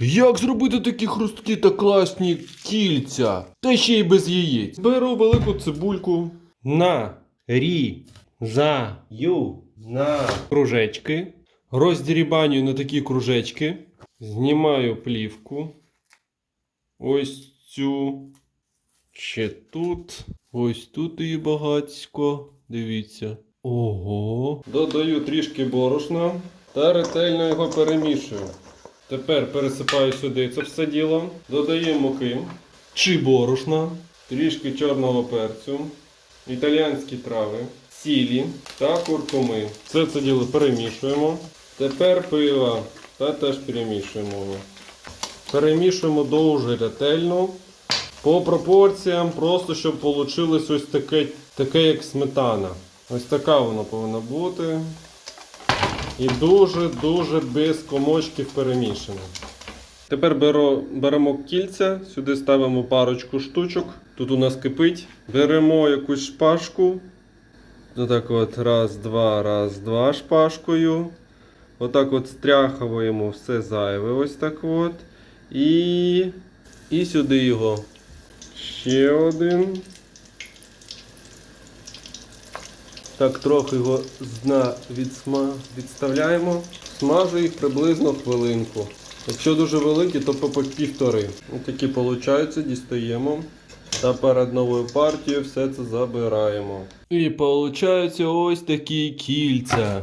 Як зробити такі хрусткі та класні кільця? Та ще й без яєць. Беру велику цибульку. На рі за ю на кружечки. Роздірібанюю на такі кружечки. Знімаю плівку. Ось цю. Ще тут. Ось тут її багацько. Дивіться. Ого. Додаю трішки борошна та ретельно його перемішую. Тепер пересипаю сюди це все діло. Додаю муки чи борошна, трішки чорного перцю, італіанські трави, сілі та куркуми. Все це діло перемішуємо. Тепер пива та теж перемішуємо. Перемішуємо дуже ретельно. По пропорціям, просто щоб вийшло ось таке, таке, як сметана. Ось така вона повинна бути. І дуже-дуже без комочків перемішано. Тепер беро, беремо кільця, сюди ставимо парочку штучок. Тут у нас кипить. Беремо якусь шпажку. Отак от раз, два, раз, два шпажкою. Отак от стряхуємо все зайве. Ось так от. І, і сюди його. Ще один. Так, трохи його з дна відсма... відставляємо. Смажу їх приблизно хвилинку. Якщо дуже великі, то по півтори. Ось такі виходить, дістаємо. Та перед новою партією все це забираємо. І виходить ось такі кільця.